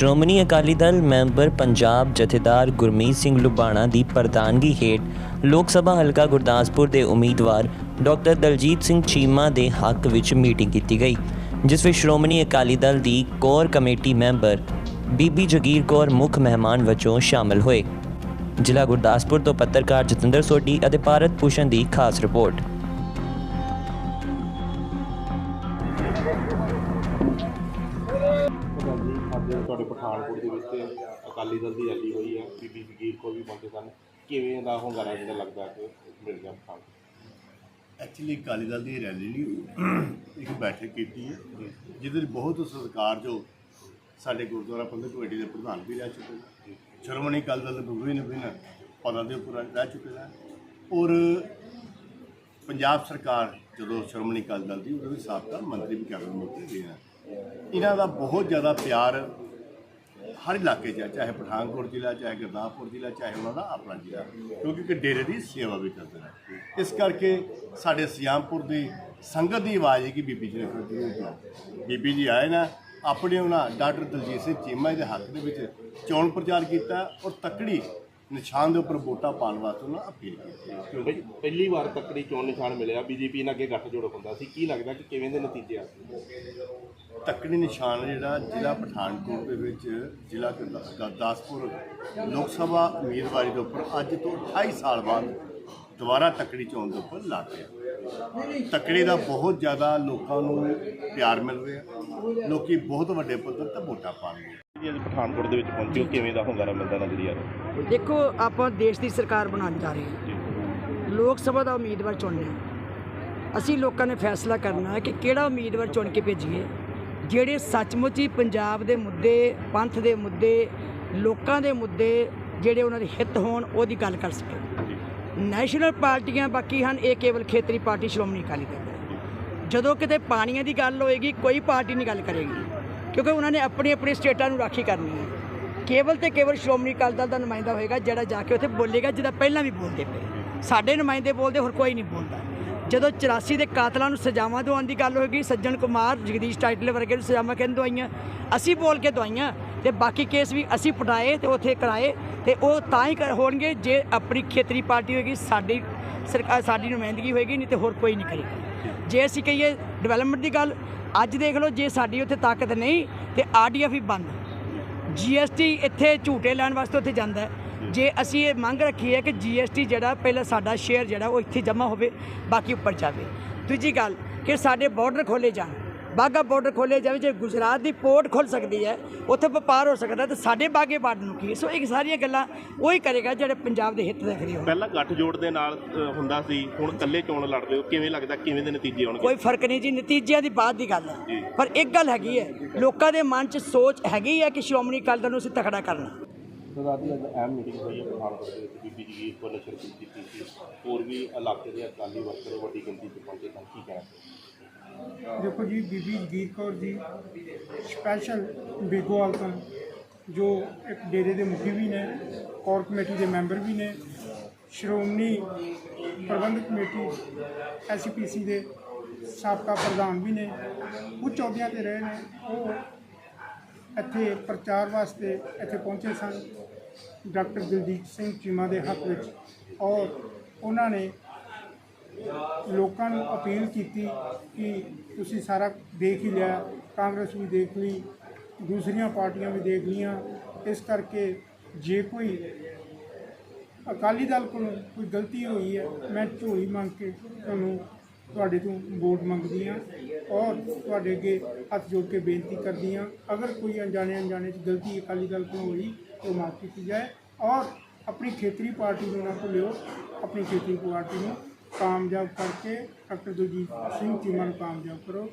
Shiromani Akali Dal member Punjab Jathedar Gurmeet Singh Lubana ਦੀ ਪ੍ਰਧਾਨਗੀ ਹੇਠ ਲੋਕ ਸਭਾ ਹਲਕਾ ਗੁਰਦਾਸਪੁਰ ਦੇ ਉਮੀਦਵਾਰ ਡਾਕਟਰ ਦਲਜੀਤ ਸਿੰਘ ਚੀਮਾ ਦੇ ਹੱਕ ਵਿੱਚ ਮੀਟਿੰਗ ਕੀਤੀ ਗਈ, ਜਿਸ ਵਿੱਚ ਸ਼੍ਰੋਮਣੀ ਅਕਾਲੀ ਦਲ ਦੀ core committee member Bibi Jagir Kaur ਮੁੱਖ ਮਹਿਮਾਨ ਵਜੋਂ ਸ਼ਾਮਲ ਹੋਏ। ਜ਼ਿਲ੍ਹਾ ਗੁਰਦਾਸਪੁਰ ਤੋਂ ਪੱਤਰਕਾਰ ਜਤਿੰਦਰ ਸੋਢੀ ਅਤੇ ਭਾਰਤ ਭੂਸ਼ਣ ਦੀ ਖਾਸ ਰਿਪੋਰਟ। ਜੀ ਅੱਜ ਤੁਹਾਡੇ ਪਠਾਨਕੋਟ ਦੇ ਵਿੱਚ? ਅਕਾਲੀ ਦਲ ਦੀ ਰੈਲੀ ਹੋਈ ਹੈ, ਬੀਬੀ ਜਗੀਰ ਕੋ ਵੀ ਪਹੁੰਚੇ ਸਨ। ਕਿਵੇਂ ਦਾ ਹੁੰਗਾਰਾ ਜਿਹੜਾ ਲੱਗਦਾ ਕਿ ਮਿਲ ਗਿਆ ਪਠਾਨਕੋਟ? ਐਕਚੁਅਲੀ ਅਕਾਲੀ ਦਲ ਦੀ ਰੈਲੀ ਲਈ ਇੱਕ ਬੈਠਕ ਕੀਤੀ ਹੈ, ਜਿਹਦੇ ਵਿੱਚ ਬਹੁਤ ਸਤਿਕਾਰ ਜੋ ਸਾਡੇ ਗੁਰਦੁਆਰਾ ਪ੍ਰਬੰਧਕ ਕਮੇਟੀ ਦੇ ਪ੍ਰਧਾਨ ਵੀ ਰਹਿ ਚੁੱਕੇ ਨੇ। ਸ਼੍ਰੋਮਣੀ ਅਕਾਲੀ ਦਲ ਦੇ ਵਿਭਿੰਨ ਵਿਭਿੰਨ ਪਦਾਂ ਦੇ ਉੱਪਰ ਰਹਿ ਚੁੱਕੇ ਨੇ। ਔਰ ਪੰਜਾਬ ਸਰਕਾਰ ਜਦੋਂ ਸ਼੍ਰੋਮਣੀ ਅਕਾਲੀ ਦਲ ਦੀ, ਉਹਦੇ ਵਿੱਚ ਸਾਬਕਾ ਮੰਤਰੀ ਵੀ ਕੈਬਨਿਟ ਮੰਤਰੀ ਰਹੇ ਨੇ ਇਹਨਾਂ ਦਾ ਬਹੁਤ ਜ਼ਿਆਦਾ ਪਿਆਰ ਹਰ ਇਲਾਕੇ 'ਚ ਹੈ, ਚਾਹੇ ਪਠਾਨਕੋਟ ਜ਼ਿਲ੍ਹਾ, ਚਾਹੇ ਗੁਰਦਾਸਪੁਰ ਜ਼ਿਲ੍ਹਾ, ਚਾਹੇ ਉਹਨਾਂ ਦਾ ਆਪਣਾ ਜ਼ਿਲ੍ਹਾ, ਕਿਉਂਕਿ ਕਿ ਡੇਰੇ ਦੀ ਸੇਵਾ ਵੀ ਕਰਦੇ ਨੇ ਇਸ ਕਰਕੇ ਸਾਡੇ ਸਿਆਮਪੁਰ ਦੀ ਸੰਗਤ ਦੀ ਆਵਾਜ਼ ਹੈ ਕਿ ਬੀਬੀ ਜੀ ਨੇ ਫਿਰ ਜ਼ਰੂਰ ਬੁਲਾਓ। ਬੀਬੀ ਜੀ ਆਏ ਨਾ, ਆਪਣੇ ਉਹਨਾਂ ਡਾਕਟਰ ਦਲਜੀਤ ਸਿੰਘ ਚੀਮਾ ਜੀ ਦੇ ਹੱਕ ਦੇ ਵਿੱਚ ਚੋਣ ਪ੍ਰਚਾਰ ਕੀਤਾ ਔਰ ਤਕੜੀ ਨਿਸ਼ਾਨ ਦੇ ਉੱਪਰ ਵੋਟਾਂ ਪਾਉਣ ਵਾਸਤੇ ਉਹਨਾਂ ਅਪੀਲ ਕੀਤੀ ਕਿਉਂਕਿ ਪਹਿ- ਪਹਿਲੀ ਵਾਰ ਤੱਕੜੀ ਚੋਣ ਨਿਸ਼ਾਨ ਮਿਲਿਆ। ਬੀਜੇਪੀ ਨਾਲ ਅੱਗੇ ਗੱਠਜੋੜ ਹੁੰਦਾ ਸੀ। ਕੀ ਲੱਗਦਾ ਕਿ ਕਿਵੇਂ ਦੇ ਨਤੀਜੇ ਆ? ਤੱਕੜੀ ਨਿਸ਼ਾਨ ਜਿਹੜਾ ਜ਼ਿਲ੍ਹਾ ਪਠਾਨਕੋਟ ਦੇ ਵਿੱਚ ਜ਼ਿਲ੍ਹਾ ਗੁਰਦਾ- ਗੁਰਦਾਸਪੁਰ ਲੋਕ ਸਭਾ ਉਮੀਦਵਾਰੀ ਦੇ ਉੱਪਰ ਅੱਜ ਤੋਂ 28 ਸਾਲ ਬਾਅਦ ਦੁਬਾਰਾ ਤੱਕੜੀ ਚੋਣ ਦੇ ਉੱਪਰ ਲੱਗ ਗਿਆ। ਤੱਕੜੀ ਦਾ ਬਹੁਤ ਜ਼ਿਆਦਾ ਲੋਕਾਂ ਨੂੰ ਪਿਆਰ ਮਿਲ ਰਿਹਾ। ਲੋਕੀ ਬਹੁਤ ਵੱਡੇ ਪੱਧਰ ਤੇ ਵੋਟਾਂ ਪਾਣਗੇ ਜੀ ਅੱਜ ਪਠਾਨਕੋਟ ਦੇ ਵਿੱਚ ਪਹੁੰਚੇ ਹੋ ਕਿਵੇਂ ਦਾ ਹੁੰਗਾਰਾ ਮਿਲਦਾ ਨਜ਼ਰ ਆ ਰਿਹਾ? ਦੇਖੋ ਆਪਾਂ ਦੇਸ਼ ਦੀ ਸਰਕਾਰ ਬਣਾਉਣ ਜਾ ਰਹੇ ਹਾਂ। ਲੋਕ ਸਭਾ ਦਾ ਉਮੀਦਵਾਰ ਚੁਣਨਾ ਹੈ। ਅਸੀਂ ਲੋਕਾਂ ਨੇ ਫੈਸਲਾ ਕਰਨਾ ਹੈ ਕਿ ਕਿਹੜਾ ਉਮੀਦਵਾਰ ਚੁਣ ਕੇ ਭੇਜੀਏ। ਜਿਹੜੇ ਸੱਚਮੁੱਚ ਹੀ ਪੰਜਾਬ ਦੇ ਮੁੱਦੇ ਪੰਥ ਦੇ ਮੁੱਦੇ ਲੋਕਾਂ ਦੇ ਮੁੱਦੇ ਜਿਹੜੇ ਉਹਨਾਂ ਦੇ ਹਿੱਤ ਹੋਣ ਉਹਦੀ ਗੱਲ ਕਰ ਸਕੇ। ਨੈਸ਼ਨਲ ਪਾਰਟੀਆਂ ਬਾਕੀ ਹਨ ਇਹ ਕੇਵਲ ਖੇਤਰੀ ਪਾਰਟੀ ਸ਼੍ਰੋਮਣੀ ਅਕਾਲੀ ਦਲ ਜਦੋਂ ਕਿਤੇ ਪਾਣੀਆਂ ਦੀ ਗੱਲ ਹੋਏਗੀ ਕੋਈ ਪਾਰਟੀ ਨਹੀਂ ਗੱਲ ਕਰੇਗੀ। ਕਿਉਂਕਿ ਉਹਨਾਂ ਨੇ ਆਪਣੀ ਆਪਣੀ ਸਟੇਟਾਂ ਨੂੰ ਰਾਖੀ ਕਰਨੀ ਹੈ। ਕੇਵਲ ਤੇ ਕੇਵਲ ਸ਼੍ਰੋਮਣੀ ਅਕਾਲੀ ਦਲ ਦਾ ਨੁਮਾਇੰਦਾ ਹੋਏਗਾ, ਜਿਹੜਾ ਜਾ ਕੇ ਉੱਥੇ ਬੋਲੇਗਾ, ਜਿਹਦਾ ਪਹਿਲਾਂ ਵੀ ਬੋਲਦੇ ਪਏ। ਸਾਡੇ ਨੁਮਾਇੰਦੇ ਬੋਲਦੇ, ਹੋਰ ਕੋਈ ਨਹੀਂ ਬੋਲਦਾ। ਜਦੋਂ 84 ਦੇ ਕਾਤਲਾਂ ਨੂੰ ਸਜ਼ਾਵਾਂ ਦਿਵਾਉਣ ਦੀ ਗੱਲ ਹੋਏਗੀ, ਸੱਜਣ ਕੁਮਾਰ, ਜਗਦੀਸ਼ ਟਾਈਟਲ ਵਰਗੇ ਨੂੰ ਸਜ਼ਾਵਾਂ ਕਿਹਨ ਦਵਾਈਆਂ? ਅਸੀਂ ਬੋਲ ਕੇ ਦਵਾਈਆਂ, ਤੇ ਬਾਕੀ ਕੇਸ ਵੀ ਅਸੀਂ ਪਟਾਏ ਤੇ ਉੱਥੇ ਕਰਾਏ, ਤੇ ਉਹ ਤਾਂ ਹੀ ਕਰ- ਹੋਣਗੇ ਜੇ ਆਪਣੀ ਖੇਤਰੀ ਪਾਰਟੀ ਹੋਏਗੀ, ਸਾਡੀ ਸਰਕਾਰ, ਸਾਡੀ ਨੁਮਾਇੰਦਗੀ ਹੋਏਗੀ, ਨਹੀਂ ਤੇ ਹੋਰ ਕੋਈ ਨਹੀਂ ਕਰੇਗਾ। ਜੇ ਅਸੀਂ ਕਹੀਏ ਡਿਵੈਲਪਮੈਂਟ ਦੀ ਗੱਲ ਅੱਜ ਦੇਖ ਲਓ ਜੇ ਸਾਡੀ ਉੱਥੇ ਤਾਕਤ ਨਹੀਂ ਤੇ ਆਰਡੀਐਫ ਹੀ ਬੰਦ। ਜੀਐਸਟੀ ਇੱਥੇ ਝੂਟੇ ਲੈਣ ਵਾਸਤੇ ਉੱਥੇ ਜਾਂਦਾ ਹੈ। ਜੇ ਅਸੀਂ ਇਹ ਮੰਗ ਰੱਖੀ ਹੈ ਕਿ ਜੀਐਸਟੀ ਜਿਹੜਾ ਪਹਿਲਾਂ ਸਾਡਾ ਸ਼ੇਅਰ ਜਿਹੜਾ ਉਹ ਇੱਥੇ ਜਮ੍ਹਾਂ ਹੋਵੇ, ਬਾਕੀ ਉੱਪਰ ਜਾਵੇ। ਦੂਜੀ ਗੱਲ ਕਿ ਸਾਡੇ ਬਾਰਡਰ ਖੋਲੇ ਜਾਣ। ਬਾਗਾ ਬਾਰਡਰ ਖੋਲੇ ਜਾਵੇ ਜੇ ਗੁਜਰਾਤ ਦੀ ਪੋਰਟ ਖੁੱਲ ਸਕਦੀ ਹੈ ਉੱਥੇ ਵਪਾਰ ਹੋ ਸਕਦਾ ਤੇ ਸਾਡੇ ਬਾਗੇ ਬਾਰਡਰ ਨੂੰ ਕੀ ਸੋ ਇਹ ਸਾਰੀਆਂ ਗੱਲਾਂ ਉਹੀ ਕਰੇਗਾ ਜਿਹੜੇ ਪੰਜਾਬ ਦੇ ਹਿੱਤ ਦੇਖ ਰਹੇ ਹੋ ਪਹਿਲਾਂ ਗੱਠਜੋੜ ਦੇ ਨਾਲ ਹੁੰਦਾ ਸੀ ਹੁਣ ਇਕੱਲੇ ਚੋਣ ਲੜਦੇ ਹੋ? ਕਿਵੇਂ ਲੱਗਦਾ ਕਿਵੇਂ ਦੇ ਨਤੀਜੇ ਆਉਣਗੇ? ਕੋਈ ਫ਼ਰਕ ਨਹੀਂ ਜੀ ਨਤੀਜਿਆਂ ਦੀ ਬਾਤ ਦੀ ਗੱਲ। ਹੈ। ਪਰ ਇੱਕ ਗੱਲ ਹੈਗੀ ਹੈ ਲੋਕਾਂ ਦੇ ਮਨ 'ਚ ਸੋਚ ਹੈਗੀ ਹੈ ਕਿ ਸ਼੍ਰੋਮਣੀ ਅਕਾਲੀ ਦਲ ਨੂੰ ਅਸੀਂ ਤਕੜਾ ਕਰਨਾ। ਸਰਦਾਰ ਜੀ ਅੱਜ ਅਹਿਮ ਮੀਟਿੰਗ ਹੋਈ ਹੈ ਪਠਾਨਕੋਟ ਦੇ ਵਿੱਚ ਬੀਬੀ ਜਗੀਰ ਕੋ ਨੇ ਸ਼ਿਰਕਤ ਕੀਤੀ ਸੀ। ਹੋਰ ਵੀ ਇਲਾਕੇ ਦੇ ਅਕਾਲੀ ਵਰਕਰ ਵੱਡੀ ਗਿਣਤੀ 'ਚ ਪਹੁੰਚੇ ਸਨ ਕੀ ਕਹਿਣਾ ਦੇਖੋ ਜੀ, ਬੀਬੀ ਜਗੀਰ ਕੌਰ ਜੀ ਸਪੈਸ਼ਲ ਬੇਗੋਵਾਲ ਤੋਂ ਜੋ ਇੱਕ ਡੇਰੇ ਦੇ ਮੁਖੀ ਵੀ ਨੇ ਕੋਰ ਕਮੇਟੀ ਦੇ ਮੈਂਬਰ ਵੀ ਨੇ, ਸ਼੍ਰੋਮਣੀ ਪ੍ਰਬੰਧਕ ਕਮੇਟੀ ਐਸਪੀਸੀ ਦੇ ਸਾਬਕਾ ਪ੍ਰਧਾਨ ਵੀ ਨੇ ਉੱਚ ਅਹੁਦਿਆਂ ਤੇ ਰਹੇ ਨੇ, ਉਹ ਇੱਥੇ ਪ੍ਰਚਾਰ ਵਾਸਤੇ ਇੱਥੇ ਪਹੁੰਚੇ ਸਨ। ਡਾਕਟਰ ਦਲਜੀਤ ਸਿੰਘ ਚੀਮਾ ਦੇ ਹੱਕ ਵਿੱਚ ਔਰ ਉਹਨਾਂ ਨੇ ਲੋਕਾਂ ਨੂੰ ਅਪੀਲ ਕੀਤੀ ਕਿ ਤੁਸੀਂ ਸਾਰਾ ਦੇਖ ਹੀ ਲਿਆ, ਕਾਂਗਰਸ ਵੀ ਦੇਖ ਲਈ, ਦੂਸਰੀਆਂ ਪਾਰਟੀਆਂ ਵੀ ਦੇਖ ਲੀਆਂ ਇਸ ਕਰਕੇ ਜੇ ਕੋਈ ਅਕਾਲੀ ਦਲ ਕੋਲੋਂ ਕੋਈ ਗਲਤੀ ਹੋਈ ਹੈ, ਮੈਂ ਝੋਲੀ ਮੰਗ ਕੇ ਤੁਹਾਨੂੰ ਤੁਹਾਡੇ ਤੋਂ ਵੋਟ ਮੰਗਦੀ ਹਾਂ ਔਰ ਤੁਹਾਡੇ ਅੱਗੇ ਹੱਥ ਜੋੜ ਕੇ ਬੇਨਤੀ ਕਰਦੀ ਹਾਂ, ਅਗਰ ਕੋਈ ਅਣਜਾਣੇ ਅਣਜਾਣੇ 'ਚ ਗਲਤੀ ਅਕਾਲੀ ਦਲ ਤੋਂ ਹੋਈ ਤਾਂ ਮਾਫ ਕੀਤੀ ਜਾਏ ਔਰ ਆਪਣੀ ਖੇਤਰੀ ਪਾਰਟੀ ਨੂੰ ਨਾ ਭੁੱਲਿਓ, ਆਪਣੀ ਖੇਤਰੀ ਪਾਰਟੀ ਨੂੰ ਕਾਮਯਾਬ ਕਰਕੇ ਡਾਕਟਰ ਦਲਜੀਤ ਸਿੰਘ ਚੀਮਾ ਨੂੰ ਕਾਮਯਾਬ ਕਰੋ।